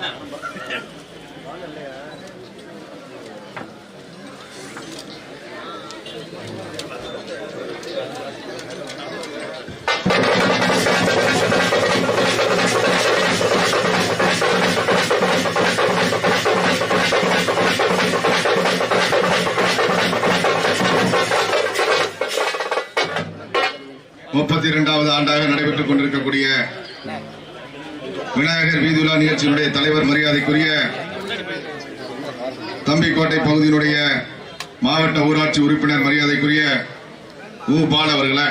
Yeah. மாவட்ட ஊராட்சி உறுப்பினர் மரியாதைக்குரிய உ பால் அவர்களை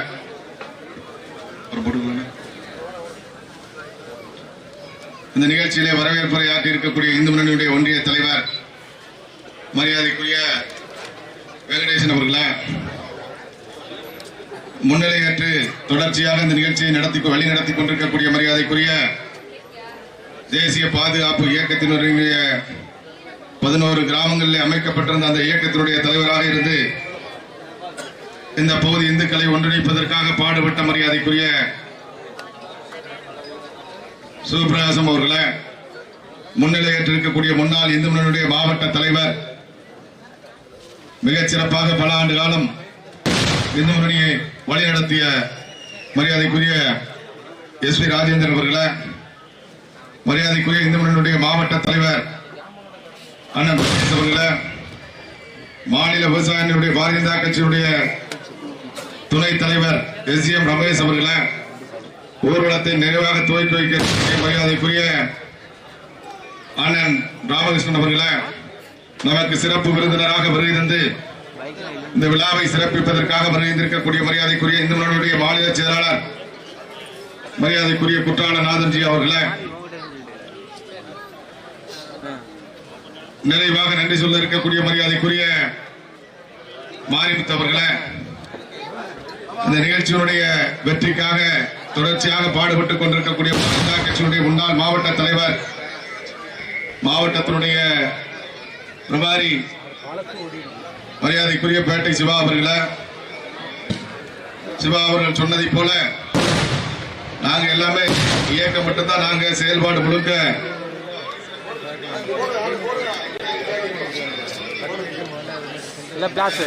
இந்த நிகழ்ச்சியிலே வரவேற்புரை ஆற்றி இருக்கக்கூடிய இந்து முன்னணியுடைய ஒன்றிய தலைவர் மரியாதைக்குரிய வெங்கடேசன் அவர்களை முன்னிலையேற்று தொடர்ச்சியாக இந்த நிகழ்ச்சியை நடத்தி வழி நடத்தி கொண்டிருக்கக்கூடிய மரியாதைக்குரிய தேசிய பாதுகாப்பு இயக்கத்தினுடைய பதினோரு கிராமங்களில் அமைக்கப்பட்டிருந்த அந்த இயக்கத்தினுடைய தலைவராக இருந்து இந்த பகுதி இந்துக்களை ஒன்றிணைப்பதற்காக பாடுபட்ட மரியாதைக்குரிய சிவபிரகாசம் அவர்களை முன்னிலையற்றிருக்கக்கூடிய முன்னாள் இந்து முன்னணியுடைய மாவட்ட தலைவர் மிகச்சிறப்பாக பல ஆண்டு காலம் இந்து முன்னணியை வழிநடத்திய மரியாதைக்குரிய எஸ் பி ராஜேந்திரன் அவர்களை மரியாதைக்குரிய இந்து முன்னணியுடைய மாவட்ட தலைவர் அண்ணன் மாநில விவசாயிகளுடைய பாரதிய ஜனதா கட்சியுடைய துணைத் தலைவர் எஸ் எம் ரமேஷ் அவர்களை ஊர்வலத்தை நிறைவாக துவக்கி வைக்க மரியாதைக்குரிய அண்ணன் ராமகிருஷ்ணன் அவர்களை நமக்கு சிறப்பு விருந்தினராக வருகை தந்து இந்த விழாவை சிறப்பிப்பதற்காக வருகின்றிருக்கக்கூடிய மரியாதைக்குரிய இந்து மாநில செயலாளர் மரியாதைக்குரிய குற்றாலநாதன்ஜி அவர்களை நிறைவாக நன்றி சொல்ல இருக்கக்கூடிய மரியாதைக்குரிய மாரிமுத்து இந்த நிகழ்ச்சியினுடைய வெற்றிக்காக தொடர்ச்சியாக பாடுபட்டுக் கொண்டிருக்கக்கூடிய கட்சியினுடைய முன்னாள் மாவட்ட தலைவர் மாவட்டத்தினுடைய பிரபாரி மரியாதைக்குரிய பேட்டை சிவா அவர்களை சிவா அவர்கள் சொன்னதை போல நாங்க எல்லாமே இயக்கம் மட்டும்தான் நாங்க செயல்பாடு முழுக்க இல்ல பிளாஸ்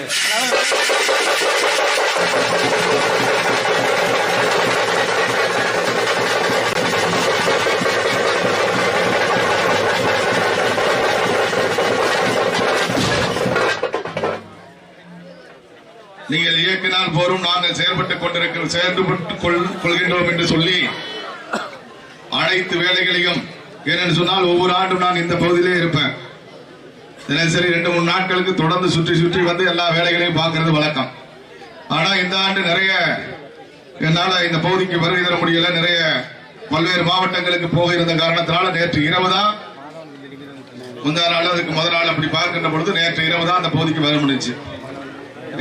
நீங்கள் இயக்கினால் போரும் நாங்கள் செயல்பட்டுக் கொண்டிருக்கிற செயல்பட்டுக் கொள்- கொள்கின்றோம் என்று சொல்லி அனைத்து வேலைகளையும் ஏனென்று சொன்னால் ஒவ்வொரு ஆண்டும் நான் இந்த பகுதியிலே இருப்பேன். தினசரி ரெண்டு மூணு நாட்களுக்கு தொடர்ந்து சுற்றி சுற்றி வந்து எல்லா வேலைகளையும் பார்க்கறது வழக்கம். ஆனா இந்த ஆண்டு நிறைய என்னால இந்த பகுதிக்கு வருகை தர முடியல. நிறைய பல்வேறு மாவட்டங்களுக்கு போக இருந்த காரணத்தினால நேற்று இரவு தான் முந்தா நாள் அதுக்கு முதல் நாள் அப்படி பார்க்கின்ற பொழுது நேற்று இரவு தான் அந்த பகுதிக்கு வர முடிஞ்சுச்சு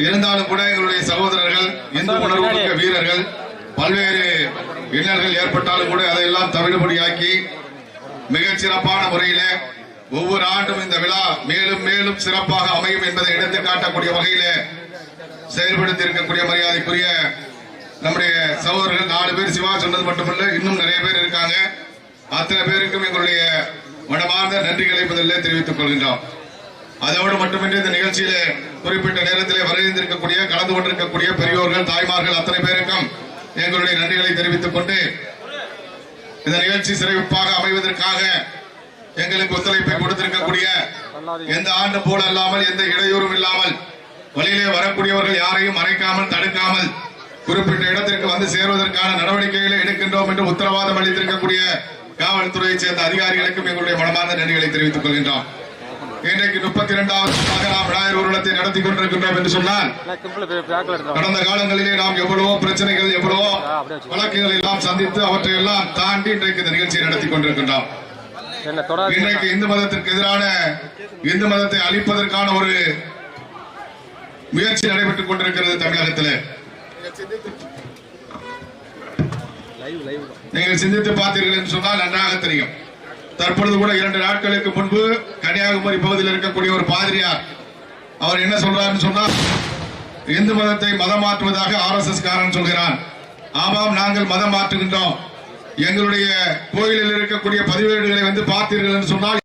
இருந்தாலும் கூட எங்களுடைய சகோதரர்கள் இந்து உணர்வு வீரர்கள் பல்வேறு இன்னல்கள் ஏற்பட்டாலும் கூட அதையெல்லாம் தவிடுபடியாக்கி மிகச் சிறப்பான முறையிலே ஒவ்வொரு ஆண்டும் இந்த விழா மேலும் மேலும் சிறப்பாக அமையும் என்பதை எடுத்து காட்டக்கூடிய வகையில செயல்படுத்தி இருக்கக்கூடிய மரியாதைக்குரிய நம்முடைய சகோதரர்கள் நாலு பேர் சிவா சொன்னது மட்டுமல்ல இன்னும் நிறைய பேர் இருக்காங்க. அத்தனை பேருக்கும் எங்களுடைய மனமார்ந்த நன்றிகளை முதல்ல தெரிவித்துக் கொள்கின்றோம். அதோடு மட்டுமின்றி இந்த நிகழ்ச்சியில குறிப்பிட்ட நேரத்திலே வரவேந்திருக்கக்கூடிய கலந்து கொண்டிருக்கக்கூடிய பெரியோர்கள் தாய்மார்கள் அத்தனை பேருக்கும் எங்களுடைய நன்றிகளை தெரிவித்துக் கொண்டு இந்த நிகழ்ச்சி சிறப்பாக அமைவதற்காக எங்களுக்கு ஒத்துழைப்பை கொடுத்திருக்கக்கூடிய எந்த ஆண்டு போல அல்லாமல் எந்த இடையூறும் இல்லாமல் வழியிலே வரக்கூடியவர்கள் யாரையும் மறைக்காமல் தடுக்காமல் குறிப்பிட்ட இடத்திற்கு வந்து சேருவதற்கான நடவடிக்கைகளை எடுக்கின்றோம் என்று உத்தரவாதம் அளித்திருக்கக்கூடிய காவல்துறையைச் சேர்ந்த அதிகாரிகளுக்கும் எங்களுடைய மனமார்ந்த நன்றிகளை தெரிவித்துக் கொள்கின்றோம். இன்றைக்கு முப்பத்தி இரண்டாவது நாம் விநாயகர் ஊர்வலத்தை நடத்தி கொண்டிருக்கின்றோம் என்று சொன்னால் கடந்த காலங்களிலே நாம் எவ்வளவோ பிரச்சனைகள் எவ்வளவோ வழக்குகள் எல்லாம் சந்தித்து அவற்றை எல்லாம் தாண்டி இன்றைக்கு இந்த நிகழ்ச்சியை நடத்தி கொண்டிருக்கின்றோம். இன்றைக்கு இந்து மதத்திற்கு எதிரான இந்து மதத்தை அழிப்பதற்கான ஒரு முயற்சி நடைபெற்றுக் கொண்டிருக்கிறது தமிழகத்திலே. நீங்கள் சிந்தித்து பார்த்தீர்கள் என்று சொன்னால் நன்றாக தெரியும். தற்பொழுது கூட இரண்டு நாட்களுக்கு முன்பு கன்னியாகுமரி பகுதியில் இருக்கக்கூடிய ஒரு பாதிரியார் அவர் என்ன சொல்றாருன்னு சொன்னால் இந்து மதத்தை மதம் மாற்றுவதாக ஆர் எஸ் எஸ் காரன் சொல்கிறான். ஆமாம் நாங்கள் மதம் மாற்றுகின்றோம். எங்களுடைய கோயிலில் இருக்கக்கூடிய பதிவேடுகளை வந்து பார்த்தீர்கள் என்று சொன்னால்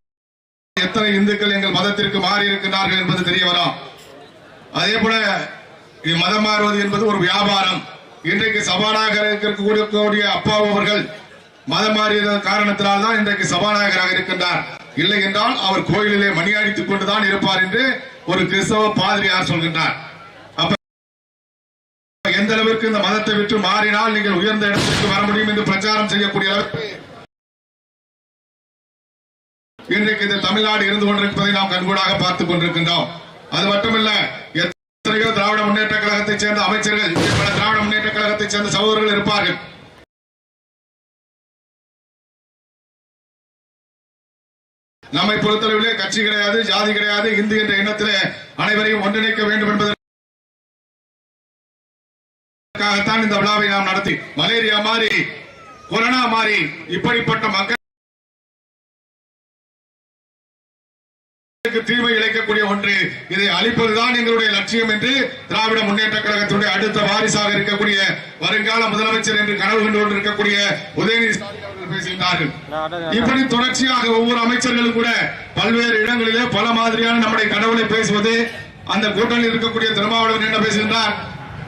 எத்தனை இந்துக்கள் எங்கள் மதத்திற்கு மாறி இருக்கின்றார்கள் என்பது தெரிய வரும். அதே போல இது மதம் மாறுவது என்பது ஒரு வியாபாரம். இன்றைக்கு சபாநாயகர் இருக்கக்கூடிய அப்பா அவர்கள் மதம் மாறியது காரணத்தினால் தான் இன்றைக்கு சபாநாயகராக இருக்கின்றார். இல்லை என்றால் அவர் கோயிலிலே மணி அடித்துக் கொண்டுதான் இருப்பார் என்று ஒரு கிறிஸ்தவ பாதிரியார் சொல்கின்றார். எந்த அளவிற்கு இந்த மதத்தை விட்டு மாறினால் நீங்கள் உயர்ந்த இடத்திற்கு வர முடியும் என்று பிரச்சாரம் செய்யக்கூடிய அளவுக்கு இன்றைக்கு இந்த தமிழ்நாடு இருந்து கொண்டிருப்பதை நாம் கண்கூடாக பார்த்துக் கொண்டிருக்கின்றோம். அது மட்டுமல்ல எத்தனையோ திராவிட முன்னேற்ற கழகத்தைச் சேர்ந்த அமைச்சர்கள் திராவிட முன்னேற்ற கழகத்தைச் சேர்ந்த சகோதரர்கள் இருப்பார்கள். நம்மை பொறுத்தளவிலே கட்சி கிடையாது ஜாதி கிடையாது இந்து என்ற எண்ணத்திலே அனைவரையும் ஒன்றிணைக்க வேண்டும் என்பதற்கு என்பதற்காகத்தான் இந்த விழாவை நாம் நடத்தி. மலேரியா மாறி கொரோனா மாறி இப்படிப்பட்ட மக்கள் தீமை இழைக்கக்கூடிய ஒன்று. இதை அழிப்பதுதான் எங்களுடைய லட்சியம் என்று திராவிட முன்னேற்ற கழகத்துடைய அடுத்த வாரிசாக இருக்கக்கூடிய வருங்கால முதலமைச்சர் என்று கனவு கண்டு கொண்டிருக்கக்கூடிய உதயநிதி ஸ்டாலின் இப்படி தொடர்ச்சியாக ஒவ்வொரு அமைச்சர்களும் கூட பல்வேறு இடங்களிலே பல மாதிரியான நம்முடைய கடவுளை பேசுவது அந்த கூட்டணியில் இருக்கக்கூடிய திருமாவளவன் என்ன பேசுகின்றார்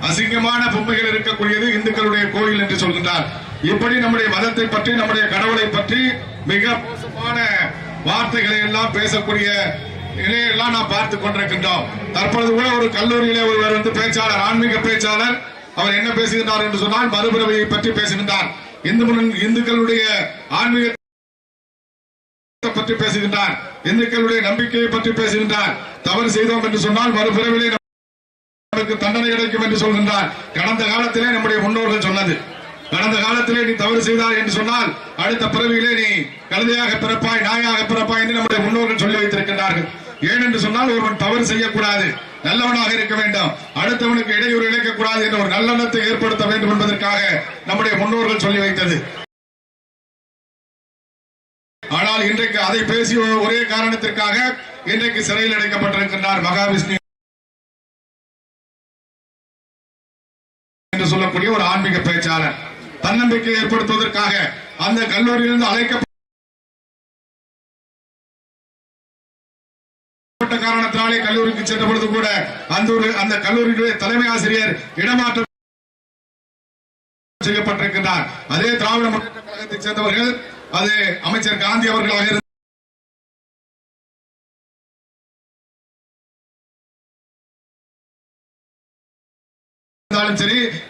அசிங்கமான பொம்மைகள் இருக்கக்கூடியது இந்துக்களுடைய கோயில் என்று சொல்கின்றார். இப்படி நம்முடைய மதத்தை பற்றி நம்முடைய கடவுளை பற்றி மிக மோசமான வார்த்தைகளை எல்லாம் பேசக்கூடிய நிலையெல்லாம் நாம் பார்த்து கொண்டிருக்கின்றோம். தற்பொழுது கூட ஒரு கல்லூரியிலே ஒருவர் வந்து பேச்சாளர் ஆன்மீக பேச்சாளர் அவர் என்ன பேசுகின்றார் என்று சொன்னால் மறுபிறவையை பற்றி பேசுகின்றார். இந்து இந்துக்களுடைய ஆன்மீக பற்றி பேசுகின்றார். இந்துக்களுடைய நம்பிக்கையை பற்றி பேசுகின்றார். தவறு செய்தோம் என்று சொன்னால் மறுபிறவிலே அவர்களுக்கு தண்டனை கிடைக்கும் என்று சொல்கின்றார். கடந்த காலத்திலே நம்முடைய முன்னோர்கள் சொன்னது. கடந்த காலத்திலே நீ தவறு செய்தார் என்று சொன்னால் அடுத்த பிறவியிலே நீ கழுதையாக பிறப்பாய் நாயாக பிறப்பாய் என்று நம்முடைய முன்னோர்கள் சொல்லி வைத்திருக்கின்றார்கள். ஏனென்று சொன்னால் ஒருவன் தவறு செய்யக்கூடாது. நல்லவனாக இருக்க வேண்டும். அடுத்தவனுக்கு இடையூறு இழைக்கக்கூடாது என்ற ஒரு நல்லெண்ணத்தை ஏற்படுத்த வேண்டும் என்பதற்காக நம்முடைய முன்னோர்கள் சொல்லி வைத்தது. ஆனால் இன்றைக்கு அதை பேசிய ஒரே காரணத்திற்காக இன்றைக்கு சிறையில் அடைக்கப்பட்டிருக்கின்றார் மகாவிஷ்ணு என்று சொல்லக்கூடிய ஒரு ஆன்மீக பேச்சாளர். தன்னம்பிக்கை ஏற்படுத்துவதற்காக அந்த கல்லூரியிலிருந்து அழைக்கப்பட்ட காரணத்தினாலே கல்லூரிக்கு சென்ற பொழுது கூட அந்த ஒரு அந்த கல்லூரியுடைய தலைமை ஆசிரியர் இடமாற்றம் செய்யப்பட்டிருக்கின்றார். அதே திராவிட முன்னேற்ற கழகத்தைச் சேர்ந்தவர்கள் அது அமைச்சர் காந்தி அவர்களாக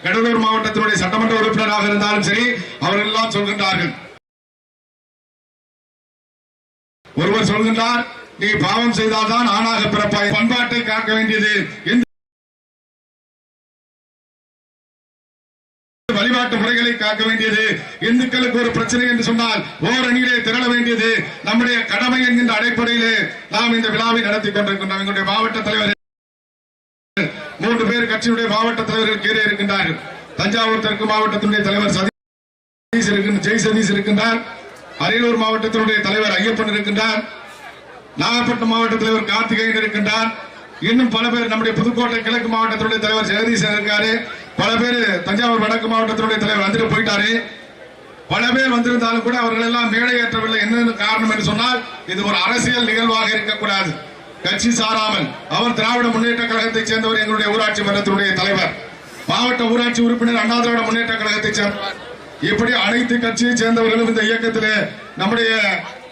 கடலூர் மாவட்டத்தினுடைய சட்டமன்ற உறுப்பினராக இருந்தாலும் சரி அவர்கள் எல்லாம் சொல்கின்றார்கள். ஒருவர் சொல்கின்றார் நீ பாவம் செய்தால்தான் ஆணாக பிறப்பாய். பண்பாட்டை காக்க வேண்டியது வழிபாட்டு முறைகளை காக்க வேண்டியது. இந்துக்களுக்கு ஒரு பிரச்சனை என்று சொன்னால் ஓரணியிலே திரள வேண்டியது. நம்முடைய கடமை என்கின்ற அடிப்படையிலே நாம் இந்த விழாவை நடத்தி கொண்டிருக்கின்றோம். எங்களுடைய மாவட்ட தலைவர் மூன்று பேர் கட்சியுடைய மாவட்ட தலைவர்கள் கீழே இருக்கின்றார்கள். தஞ்சாவூர் தெற்கு மாவட்டத்தினுடைய தலைவர் சதீஷ் இருக்கின்ற ஜெய் சதீஷ் இருக்கின்றார். அரியலூர் மாவட்டத்தினுடைய தலைவர் ஐயப்பன் இருக்கின்றார். நாகப்பட்டினம் மாவட்ட தலைவர் கார்த்திகேயன் இருக்கின்றார். இன்னும் பல பேர் நம்முடைய புதுக்கோட்டை கிழக்கு மாவட்டத்தினுடைய தலைவர் ஜெகதீசன் இருக்காரு. பல பேர் தஞ்சாவூர் வடக்கு மாவட்டத்தினுடைய தலைவர் வந்துட்டு போயிட்டாரு. பல பேர் வந்திருந்தாலும் கூட அவர்கள் எல்லாம் மேடையேற்றவில்லை. என்ன காரணம் என்று சொன்னால் இது ஒரு அரசியல் நிகழ்வாக இருக்கக்கூடாது. கட்சி சாராமல் அவர் திராவிட முன்னேற்ற கழகத்தைச் சேர்ந்தவர் எங்களுடைய ஊராட்சி மன்றத்தினுடைய தலைவர். மாவட்ட ஊராட்சி உறுப்பினர் அண்ணா திராவிட முன்னேற்ற கழகத்தைச் சேர்ந்தவர் இப்படி அனைத்து கட்சியைச் சேர்ந்தவர்களும் இந்த இயக்கத்திலே நம்முடைய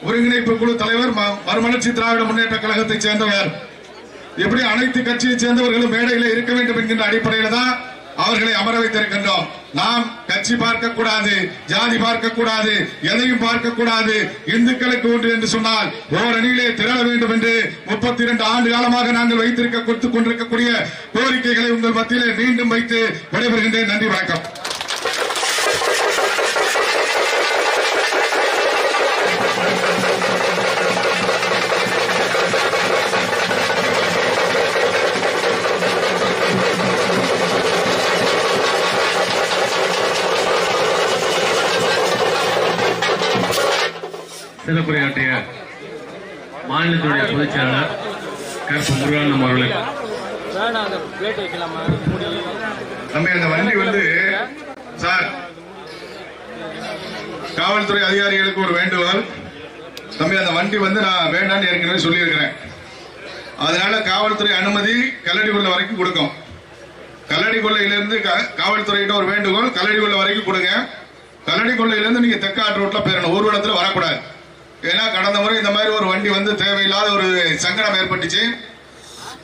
ஒருங்கிணைப்பு குழு தலைவர் ம- மறுமலர்ச்சி திராவிட முன்னேற்ற கழகத்தைச் சேர்ந்தவர். இப்படி அனைத்து கட்சியைச் சேர்ந்தவர்களும் மேடையில் இருக்க வேண்டும் என்கின்ற அடிப்படையில் தான் அவர்களை அமர வைத்திருக்கின்றோம். நாம் கட்சி பார்க்க கூடாது ஜாதி பார்க்க கூடாது எதையும் பார்க்க கூடாது இந்துக்களுக்கு ஒன்று என்று சொன்னால் ஓரணியிலே திரள வேண்டும் என்று முப்பத்தி இரண்டு ஆண்டு காலமாக நாங்கள் வைத்திருக்க கொடுத்துக் கொண்டிருக்கக்கூடிய கோரிக்கைகளை உங்கள் மத்தியிலே மீண்டும் வைத்து விடைபெறுகின்றேன். நன்றி வணக்கம். சிறப்புரையாற்றிய மாநிலத்துடைய பொதுச் செயலாளர் கருப்பு முருகானந்தம் அவர்களுக்கு அந்த நம்ம அந்த வண்டி வந்து சார் காவல்துறை அதிகாரிகளுக்கு ஒரு வேண்டுகோள். தம்பி அந்த வண்டி வந்து நான் வேண்டாம்னு ஏற்கனவே சொல்லியிருக்கிறேன். அதனால காவல்துறை அனுமதி கல்லடி கொள்ள வரைக்கும் கொடுக்கும். கல்லடி கொள்ளையிலிருந்து க- காவல்துறையிட்ட ஒரு வேண்டுகோள் கல்லடி கொள்ள வரைக்கும் கொடுங்க. கல்லடி கொள்ளையிலிருந்து நீங்க தெற்காட்டு ரோட்ல போயிடணும் ஊர்வலத்துல வரக்கூடாது. ஏன்னா கடந்த முறை இந்த மாதிரி ஒரு வண்டி வந்து தேவையில்லாத ஒரு சங்கடம் ஏற்பட்டுச்சு.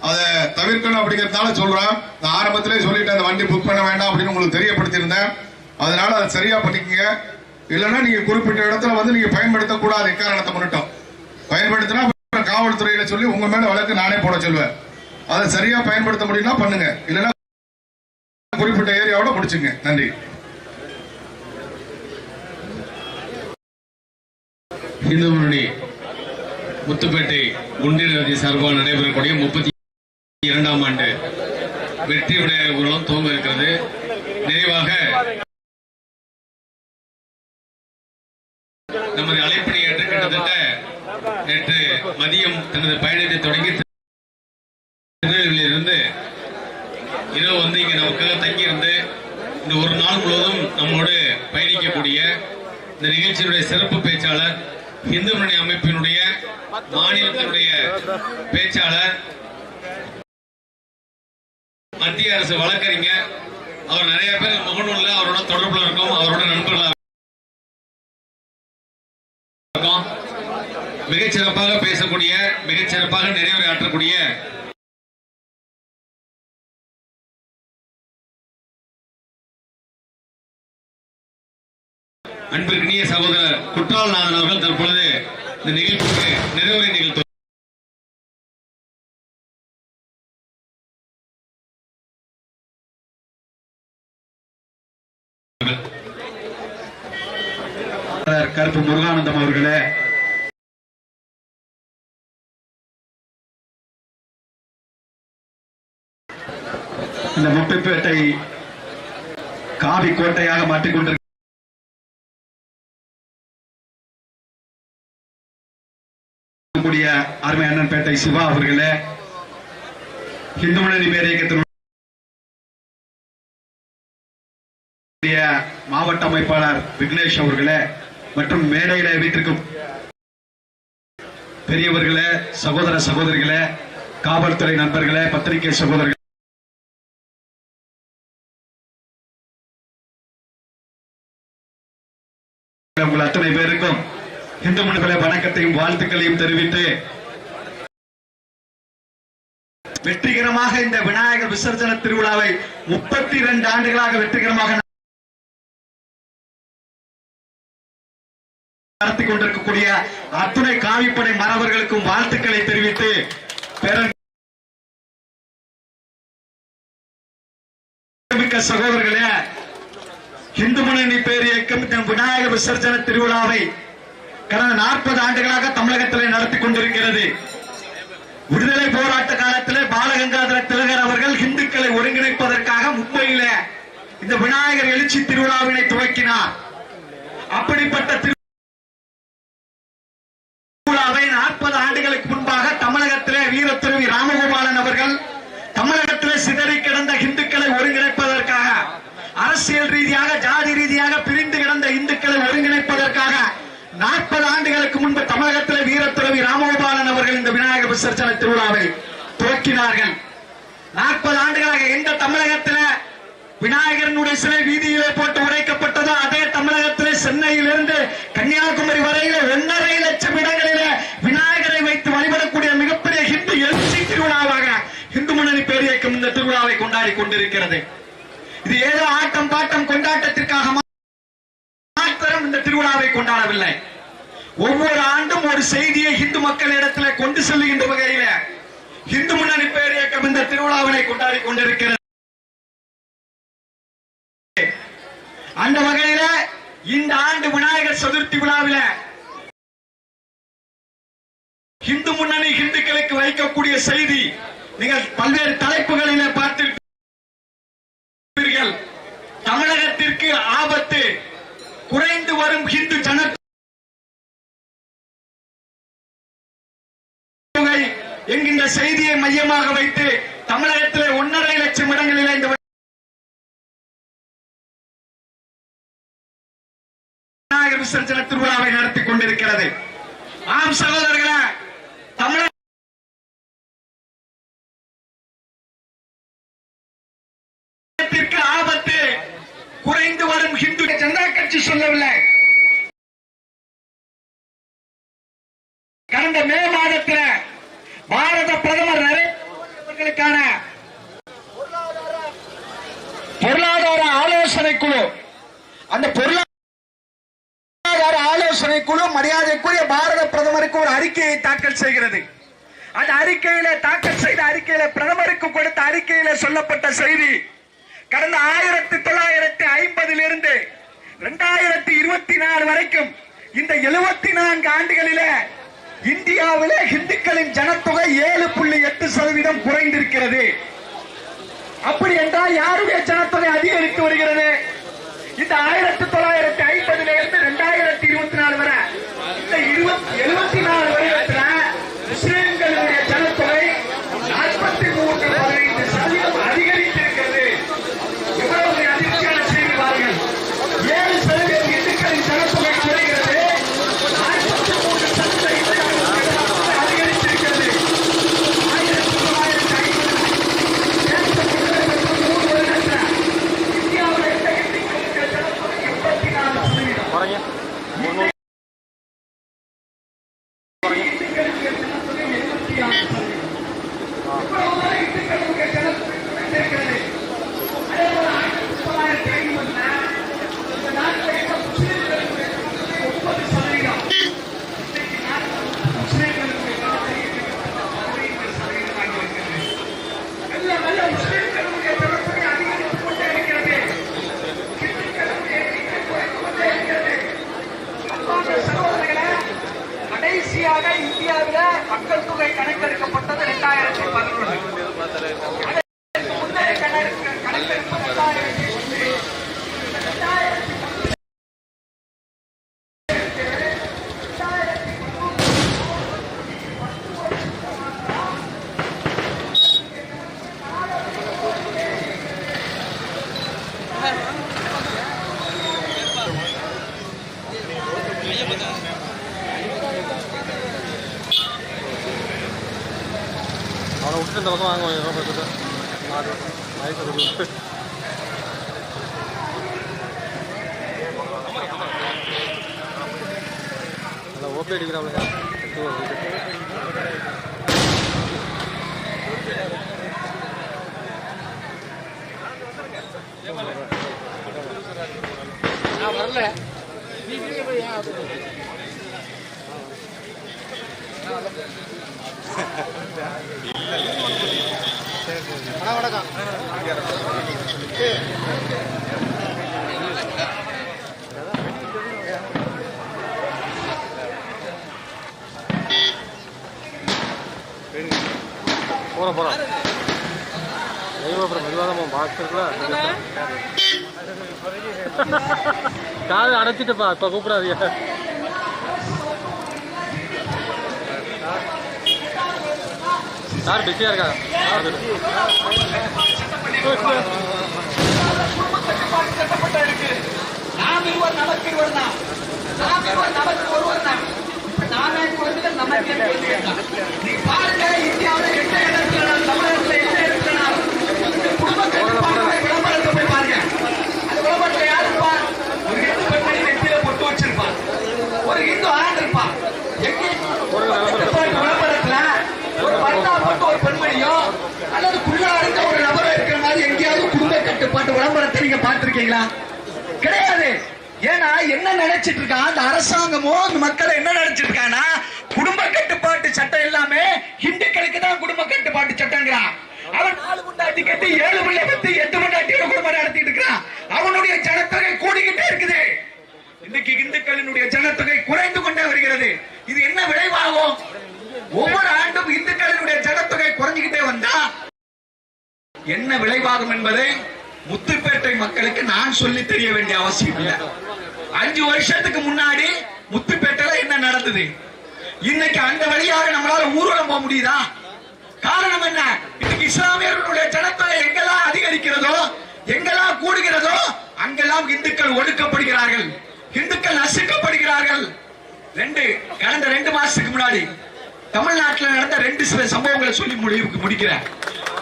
அதை தவிர்க்கணும் அப்படிங்கறதுனால சொல்றேன். நான் ஆரம்பத்திலே சொல்லிட்டு அந்த வண்டி புக் பண்ண வேண்டாம் அப்படின்னு உங்களுக்கு தெரியப்படுத்தியிருந்தேன். அதனால அதை சரியா பண்ணிக்கங்க. இல்லைன்னா நீங்க குறிப்பிட்ட இடத்துல வந்து நீங்க பயன்படுத்தக்கூடாது எக்காரணத்தை முன்னிட்டும். பயன்படுத்தினா காவல்துறையில சொல்லி உங்க மேல வழக்கு நானே போட சொல்லுவேன் அதை சரியா பயன்படுத்த முடியும்னா பண்ணுங்க. இல்லைன்னா குறிப்பிட்ட ஏரியாவோட முடிச்சுங்க. நன்றி. இந்து முன்னணி முத்துப்பேட்டை குண்டினதி சார்பாக நடைபெறக்கூடிய முப்பத்தி இரண்டாம் ஆண்டு வெற்றி விநாயகர் ஊர்வலம் துவங்க இருக்கிறது. நிறைவாக நமது அழைப்பினை ஏற்று கிட்டத்தட்ட நேற்று மதியம் தனது பயணத்தை தொடங்கி திருநெல்வேலியிலிருந்து இரவு வந்து இங்க நமக்காக தங்கியிருந்து இந்த ஒரு நாள் முழுவதும் நம்மோடு பயணிக்கக்கூடிய இந்த நிகழ்ச்சியினுடைய சிறப்பு பேச்சாளர் இந்து முன்னணி அமைப்பினுடைய மாநிலத்தினுடைய பேச்சாளர் மத்திய அரசு வழக்கறிஞர். அவர் நிறைய பேர் முகநூல்ல அவரோட தொடர்புல இருக்கும் அவரோட நண்பர்களா இருக்கும். சிறப்பாக பேசக்கூடிய மிகச்சிறப்பாக நிறைவுரையாற்றக்கூடிய அன்பிற்கினிய சகோதரர் குற்றாலநாதன் அவர்கள் தற்பொழுது இந்த நிகழ்ச்சிக்கு நிறைவுரை நிகழ்த்து கருப்பு முருகானந்தம் அவர்களே. இந்த முட்டுப்பேட்டை காவி கோட்டையாக மாற்றிக்கொண்டிருக்க நம்முடைய அருமை அண்ணன் பேட்டை சிவா அவர்களே. இந்து முன்னணி பேர் இயக்கத்தினுடைய மாவட்ட அமைப்பாளர் விக்னேஷ் அவர்களே மற்றும் மேடையில வீட்டிற்கும் பெரியவர்களே சகோதர சகோதரிகளே காவல்துறை நண்பர்களே பத்திரிகை சகோதரர்கள் உங்கள் அத்தனை பேர் இந்து மணிகளை வணக்கத்தையும் வாழ்த்துக்களையும் தெரிவித்து வெற்றிகரமாக இந்த விநாயகர் விசர்ஜன திருவிழாவை முப்பத்தி இரண்டு ஆண்டுகளாக வெற்றிகரமாக நடத்தி கொண்டிருக்கக்கூடிய அத்துணை காவிப்படை மாணவர்களுக்கும் வாழ்த்துக்களை தெரிவித்து மிக்க சகோதரர்களே இந்து முன்னணி பேர் இயக்கம் விநாயகர் விசர்ஜன திருவிழாவை கடந்த நாற்பது ஆண்டுகளாக தமிழகத்திலே நடத்தி கொண்டிருக்கிறது. விடுதலை போராட்ட காலத்திலே பாலகங்காதர திலகர் அவர்கள் இந்துக்களை ஒருங்கிணைப்பதற்காக மும்பையில இந்த விநாயகர் எழுச்சி திருவிழாவினை துவக்கினார். அப்படிப்பட்ட திருவிழாவை நாற்பது ஆண்டுகளுக்கு முன்பாக தமிழகத்திலே வீரத்துறவி ராமகோபாலன் அவர்கள் தமிழகத்திலே சிதறி கிடந்த இந்துக்களை ஒருங்கிணைப்பதற்காக அரசியல் ரீதியாக ஜாதி ரீதியாக பிரிந்து கிடந்த இந்துக்கள் நாற்பது ஆண்டுகளுக்கு முன்பு தமிழகத்தில் வீரத்துறவி ராமகோபாலன் அவர்கள் இந்த விநாயகர் விசர்ஜன திருவிழாவை துவக்கினார்கள். நாற்பது ஆண்டுகளாக எந்த தமிழகத்தில் விநாயகரனுடைய சிலை வீதியிலே போட்டு உடைக்கப்பட்டதோ அதே தமிழகத்திலே சென்னையிலிருந்து கன்னியாகுமரி வரையில ஒன்றரை லட்சம் இடங்களிலே விநாயகரை வைத்து வழிபடக்கூடிய மிகப்பெரிய ஹிந்து எழுச்சி திருவிழாவாக இந்து முன்னணி பேரியக்கம் இந்த திருவிழாவை கொண்டாடி கொண்டிருக்கிறது. இது ஏதோ ஆட்டம் பாட்டம் கொண்டாட்டத்திற்காக மாத்திரம் இந்த திருவிழாவை கொண்டாடவில்லை. ஒவ்வொரு ஆண்டும் ஒரு செய்தியை இந்து இடத்துல கொண்டு செல்லுகின்ற வகையில இந்து முன்னணி பேரியக்கம் இந்த திருவிழாவினை கொண்டாடி கொண்டிருக்கிறது. அந்த வகையில இந்த ஆண்டு விநாயகர் சதுர்த்தி விழாவில இந்து முன்னணி இந்துக்களுக்கு வைக்கக்கூடிய செய்தி நீங்கள் பல்வேறு தலைப்புகளில் பார்த்திருப்பீர்கள் தமிழகத்திற்கு ஆபத்து குறைந்து வரும் இந்து ஜன தொகை என்கின்ற செய்தியை மையமாக வைத்து தமிழகத்திலே ஒன்றரை லட்சம் இடங்களிலே இந்த விநாயகர் விசர்ஜன திருவிழாவை நடத்தி கொண்டிருக்கிறது. ஆம் சகோதரர்களே தமிழக ஆபத்து குறைந்து வரும் ஹிந்து ஜனதா கட்சி சொல்லவில்லை. கடந்த மே மாதத்தில் பிரதமர் நரேந்திர அவர்களுக்கான பொருளாதார ஆலோசனை குழு அந்த பொருளாதார ஆலோசனை குழு மரியாதைக்குரிய பாரத பிரதமருக்கு ஒரு அறிக்கையை தாக்கல் செய்கிறது. அந்த அறிக்கையில தாக்கல் செய்த அறிக்கையில பிரதமருக்கு கொடுத்த அறிக்கையில சொல்லப்பட்ட செய்தி கடந்த ஆயிரத்தி தொள்ளாயிரத்தி ஐம்பதில் இருந்து இரண்டாயிரத்தி இருபத்தி நாலு வரைக்கும் இந்த எழுபத்தி நான்கு ஆண்டுகளிலே இந்தியாவிலே ஹிந்துக்களின் ஜனத்தொகை ஏழு புள்ளி எட்டு சதவீதம் குறைந்திருக்கிறது. அப்படி என்றால் யாருடைய ஜனத்தொகை அதிகரித்து வருகிறது? இந்த ஆயிரத்தி தொள்ளாயிரத்தி ஐம்பதுல இருந்து ரெண்டாயிரத்தி இருபத்தி நாலு வரை இந்த இருபத்தி எழுபத்தி நாலு வருடத்தில் போகிறோம் போகிறோம் அப்புறம் மெதுவாக காது அடைச்சிட்டுப்பா இப்போ கூப்பிடாதீங்க. சார் பிஸியாக இருக்கு? நாம் இருவர் நமக்கு இருவர் தான் நாம் இருவர் நமக்கு ஒருவர் தான். இப்ப நாமே குழந்தைகள் நமக்கு நீ பாருங்க இந்தியாவில் எந்த இடத்துல நான் தமிழகத்தில் அந்த யார் இருப்பா? ஒரு இந்து பெண்மணி நெத்தியில பொட்டு வச்சிருப்பான் ஒரு இந்து ஆண் இருப்பான் எங்கே? விளம்பரத்துல ஒரு பர்தா போட்டு ஒரு பெண்மணியோ அல்லது குள்ளா இருக்க ஒரு நபரோ இருக்கிற மாதிரி எங்கேயாவது குடும்ப கட்டுப்பாட்டு விளம்பரத்தை நீங்க பார்த்திருக்கீங்களா? கிடையாது. ஏன்னா என்ன நினைச்சிட்டு இருக்கான் அந்த அரசாங்கமோ அந்த மக்களை என்ன நினைச்சிட்டு இருக்கானா குடும்ப கட்டுப்பாட்டு சட்டம் எல்லாமே ஹிந்துக்களுக்கு தான் குடும்ப கட்டுப்பாட்டு சட்டங்கிறான் அவன் நாலு முண்டாட்டி கட்டி ஏழு பிள்ளை கட்டி எட்டு முண்டாட்டியோட குடும்பம் நடத்திட்டு இருக்கிறான் அவனுடைய ஜனத்தொகை கூடிக்கிட்டே இருக்குது இன்னைக்கு இந்துக்களினுடைய ஜனத்தொகை குறைந்து கொண்டே வருகிறது இது என்ன விளைவாகும் ஒவ்வொரு ஆண்டும் இந்துக்களினுடைய ஜனத்தொகை குறைஞ்சுக்கிட்டே வந்தா என்ன விளைவாகும் என்பதை முத்துப்பேட்டை மக்களுக்கு நான் சொல்லி தெரிய வேண்டிய அவசியம் இல்லை. அஞ்சு வருஷத்துக்கு முன்னாடி முத்துப்பேட்டையில என்ன நடந்தது? இன்னைக்கு அந்த வழியாக நம்மளால ஊர்வலம் போக முடியுதா? காரணம் என்ன? இன்னைக்கு இஸ்லாமியர்களுடைய ஜனத்தொகை எங்கெல்லாம் அதிகரிக்கிறதோ எங்கெல்லாம் கூடுகிறதோ அங்கெல்லாம் இந்துக்கள் ஒடுக்கப்படுகிறார்கள். இந்துக்கள் நசுக்கப்படுகிறார்கள். ரெண்டு கடந்த ரெண்டு மாசத்துக்கு முன்னாடி தமிழ்நாட்டில் நடந்த ரெண்டு சில சம்பவங்களை சொல்லி முடிவுக்கு முடிக்கிறேன்.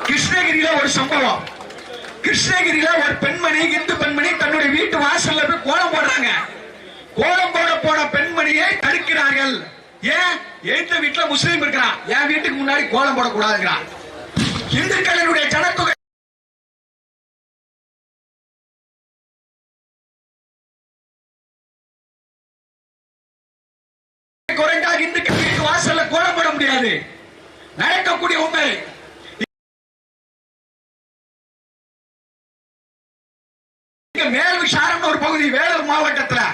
கிருஷ்ணகிரியில ஒரு சம்பவம். கிருஷ்ணகிரியில ஒரு பெண்மணி இந்து பெண்மணி தன்னுடைய வீட்டு வாசல்ல போய் கோலம் போடுறாங்க. கோலம் போட போன பெண்மணியை தடுக்கிறார்கள். ஏன்? எந்த வீட்டுல முஸ்லீம் இருக்கிறான் என் வீட்டுக்கு முன்னாடி கோலம் போடக்கூடாதுங்கிறான். இந்துக்களினுடைய ஜனத்தொகை குறைந்தால் இந்துக்கள் வீட்டு வாசல்ல கோலம் போட முடியாது. நடக்கக்கூடிய உண்மை. மேல் விசாரம் ஒரு பகுதி வேலூர் மாவட்டத்தில்.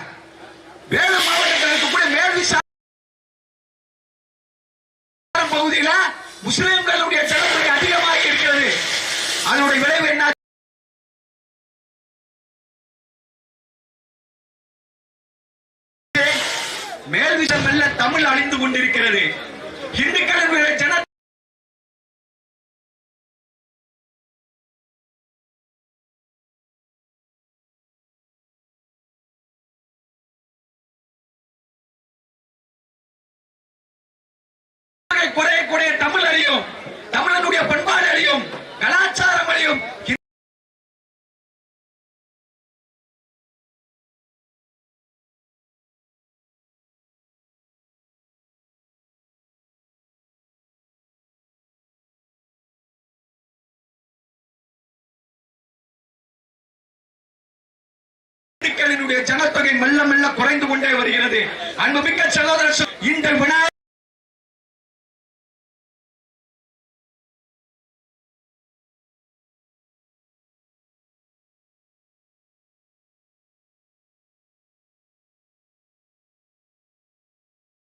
வேலூர் மாவட்டத்தில் இருக்கக்கூடிய மேல் விசாரம் பகுதியில் முஸ்லிம்களுடைய ஜனத்தொகை அதிகமாக இருக்கிறது. அதனுடைய விளைவு என்ன? மேல் விஷம் தமிழ் அழிந்து கொண்டிருக்கிறது. இந்துக்கள் ஜன நம்முடைய ஜனத்தொகை மெல்ல மெல்ல குறைந்து கொண்டே வருகிறது. அன்புமிக்க சகோதர இந்த வினா